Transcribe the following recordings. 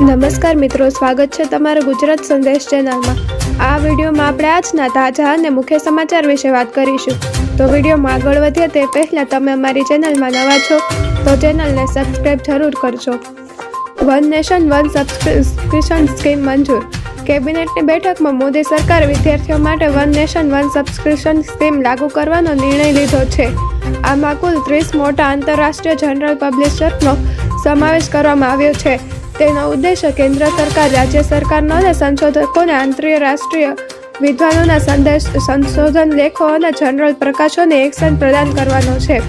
નમસ્કાર મિત્રો, સ્વાગત છે તમારા ગુજરાત સંદેશ ચેનલમાં. આ વિડીયોમાં આપણે આજના તાજા અને મુખ્ય સમાચાર વિશે વાત કરીશું. તો વિડીયોમાં આગળ વધીએ તે પહેલાં તમે અમારી ચેનલમાં નવા છો, તો ચેનલને સબસ્ક્રાઈબ જરૂર કરજો. One nation, one subscription scheme મંજૂર. કેબિનેટની બેઠકમાં મોદી સરકાર વિદ્યાર્થીઓ માટે one nation, one subscription scheme લાગુ કરવાનો નિર્ણય લીધો છે. આમાં કુલ ત્રીસ મોટા આંતરરાષ્ટ્રીય જનરલ પબ્લિશરનો સમાવેશ કરવામાં આવ્યો છે. તેનો ઉદ્દેશ્ય કેન્દ્ર સરકાર, રાજ્ય સરકારનો અને સંશોધકોને આંતરરાષ્ટ્રીય વિદ્વાનોના સંદેશ, સંશોધન લેખો અને જનરલ પ્રકાશોને એક્શન પ્રદાન કરવાનો છે.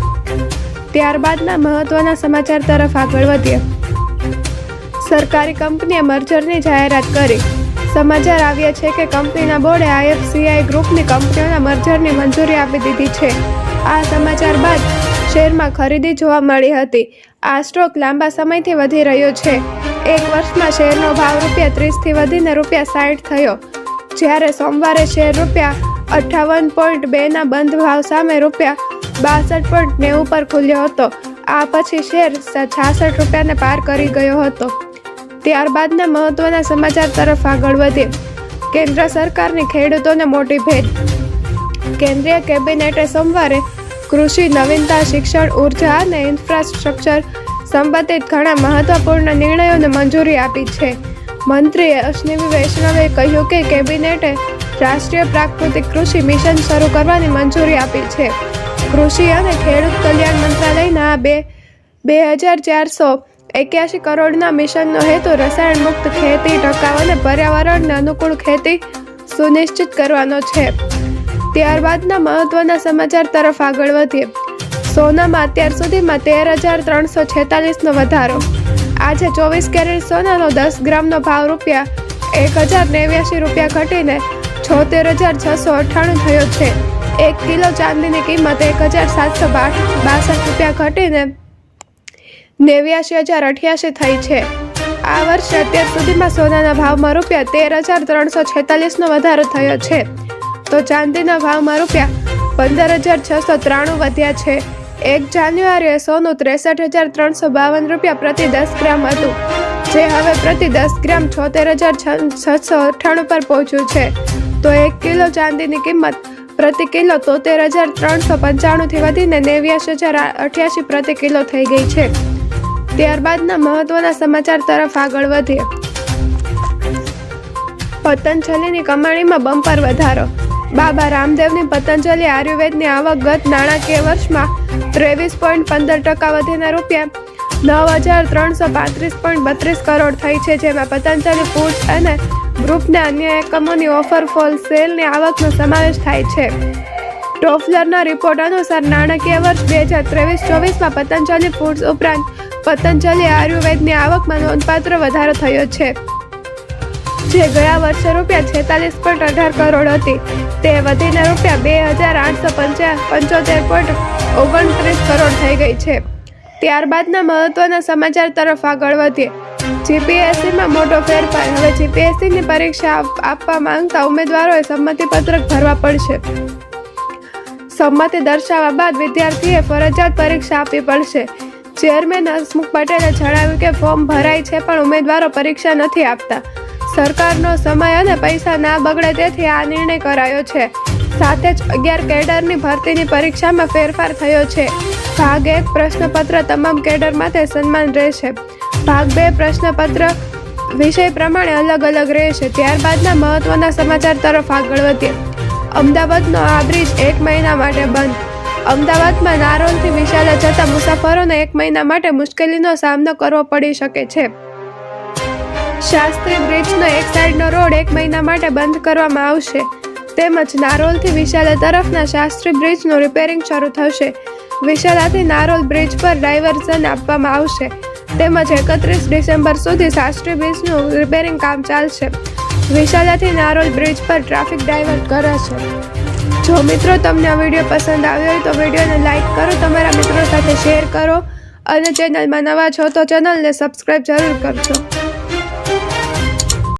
ત્યારબાદના મહત્વના સમાચાર તરફ આગળ વધીએ. સરકારી કંપનીએ મર્જરની જાહેરાત કરી. સમાચાર આવ્યા છે કે કંપનીના બોર્ડે આઈએફસીઆઈ ગ્રુપની કંપનીઓના મર્જરની મંજૂરી આપી દીધી છે. આ સમાચાર બાદ શેરમાં ખરીદી જોવા મળી હતી. આ સ્ટોક લાંબા સમયથી વધી રહ્યો છે. એક વર્ષમાં શેરનો ભાવ રૂપિયા ત્રીસથી વધીને રૂપિયા સાઠ થયો. જ્યારે સોમવારે શેર રૂપિયા અઠ્ઠાવન પોઈન્ટ બેના બંધ ભાવ સામે રૂપિયા બાસઠ પોઈન્ટ નેવું પર ખુલ્યો હતો. આ પછી શેર છાસઠ રૂપિયાને પાર કરી ગયો હતો. ત્યારબાદના મહત્વના સમાચાર તરફ આગળ વધીએ. કેન્દ્ર સરકારની ખેડૂતોને મોટી ભેટ. કેન્દ્રીય કેબિનેટે સોમવારે કૃષિ નવીનતા શિક્ષણ ઊર્જા અને ઇન્ફ્રાસ્ટ્રક્ચર સંબંધિત ઘણા મહત્વપૂર્ણ નિર્ણયોને મંજૂરી આપી છે. મંત્રીએ અશ્વિની વૈષ્ણવે કહ્યું કે કેબિનેટે રાષ્ટ્રીય પ્રાકૃતિક કૃષિ મિશન શરૂ કરવાની મંજૂરી આપી છે. કૃષિ અને ખેડૂત કલ્યાણ મંત્રાલયના બે બે હજાર ચારસો એક્યાસી કરોડના મિશનનો હેતુ રસાયણ મુક્ત ખેતી, ટકાઉ અને પર્યાવરણને અનુકૂળ ખેતી સુનિશ્ચિત કરવાનો છે. ત્યારબાદના મહત્વના સમાચાર તરફ આગળ વધીએ. સોનામાં અત્યાર સુધીમાં તેર હજાર ત્રણસો છેતાલીસનો વધારો. આજે ચોવીસ કેરેટ સોનાનો દસ ગ્રામનો ભાવ રૂપિયા એક હજાર નેવ્યાસી રૂપિયા ઘટીને છોતેર હજાર છસો અઠ્ઠાણું થયો છે. એક કિલો ચાંદીની કિંમત એક હજાર સાતસો બાસઠ રૂપિયા ઘટીને નેવ્યાસી હજાર અઠ્યાસી થઈ છે. આ વર્ષે અત્યાર સુધીમાં સોનાના ભાવમાં રૂપિયા તેર હજાર ત્રણસો છેતાલીસનો વધારો થયો છે. તો ચાંદીના ભાવમાં રૂપિયા પંદર હજાર છસો ત્રાણું વધ્યા છે. એક જાન્યુઆરીએ સોનું ત્રેસઠ હજાર ત્રણસો બાવન રૂપિયા પ્રતિ દસ ગ્રામ હતું, જે હવે પ્રતિ દસ ગ્રામ છોતેર હજાર છસો અઠ્ઠાણું પર પહોંચ્યું છે. તો એક કિલો ચાંદીની કિંમત પ્રતિ કિલો તોતેર હજાર ત્રણસો પંચાણુંથી વધીને નેવ્યાસી હજાર અઠ્યાસી પ્રતિ કિલો થઈ ગઈ છે. ત્યારબાદના મહત્વના સમાચાર તરફ આગળ વધીએ. પતંજલિની કમાણીમાં બમ્પર વધારો બાબા રામદેવની પતંજલિ આયુર્વેદની આવક ગત નાણાકીય વર્ષમાં ત્રેવીસ પોઈન્ટ પંદર ટકા વધીને રૂપિયા નવ હજાર ત્રણસો પાંત્રીસ પોઈન્ટ બત્રીસ કરોડ થઈ છે, જેમાં પતંજલિ ફૂડ્સ અને ગ્રુપના અન્ય એકમોની ઓફર ફોલ સેલની આવકનો સમાવેશ થાય છે. ટોફલરના રિપોર્ટ અનુસાર નાણાકીય વર્ષ બે હજાર ત્રેવીસ ચોવીસમાં પતંજલિ ફૂડ્સ ઉપરાંત પતંજલિ આયુર્વેદની આવકમાં નોંધપાત્ર વધારો થયો છે. જે ગયા વર્ષે રૂપિયા છેતાલીસ પોઈન્ટ અઢાર કરોડ હતી. તે વધીને રૂપિયા બે હજાર આઠસો પંચોતેર પોઈન્ટ ઓગણત્રીસ કરોડ થઈ ગઈ છે. ત્યારબાદના મહત્વના સમાચાર તરફ આગળ વધીએ. જીપીએસસીમાં મોટો ફેરફાર. હવે જીપીએસસીની પરીક્ષા આપવા માંગતા ઉમેદવારોએ સંમતિપત્રક ભરવા પડશે. સંમતિ દર્શાવવા બાદ વિદ્યાર્થીએ ફરજિયાત પરીક્ષા આપવી પડશે. ચેરમેન હસમુખ પટેલે જણાવ્યું કે ફોર્મ ભરાય છે પણ ઉમેદવારો પરીક્ષા નથી આપતા. સરકારનો સમય અને પૈસા ના બગડે તેથી આ નિર્ણય કરાયો છે. સાથે જ અગિયાર કેડરની ભરતીની પરીક્ષામાં ફેરફાર થયો છે. ભાગ એક, પ્રશ્નપત્ર તમામ કેડર માટે સન્માન રહેશે. ભાગ બે, પ્રશ્નપત્ર વિષય પ્રમાણે અલગ અલગ રહેશે. ત્યારબાદના મહત્વના સમાચાર તરફ આગળ વધીએ. અમદાવાદનો આ બ્રિજ એક મહિના માટે બંધ. અમદાવાદમાં નારોલથી વિશાલા જતા મુસાફરોને એક મહિના માટે મુશ્કેલીનો સામનો કરવો પડી શકે છે. શાસ્ત્રી બ્રિજનો એક સાઈડનો રોડ એક મહિના માટે બંધ કરવામાં આવશે. તેમજ નારોલથી વિશાલા તરફના શાસ્ત્રી બ્રિજનું રિપેરિંગ શરૂ થશે. વિશાલાથી નારોલ બ્રિજ પર ડાયવર્ઝન આપવામાં આવશે. તેમજ એકત્રીસ ડિસેમ્બર સુધી શાસ્ત્રી બ્રિજનું રિપેરિંગ કામ ચાલશે. વિશાલાથી નારોલ બ્રિજ પર ટ્રાફિક ડાયવર્ટ કરાશે જો મિત્રો તમને આ વીડિયો પસંદ આવ્યો હોય તો વિડીયોને લાઇક કરો, તમારા મિત્રો સાથે શેર કરો અને ચેનલમાં નવા છો તો ચેનલને સબસ્ક્રાઈબ જરૂર કરજો.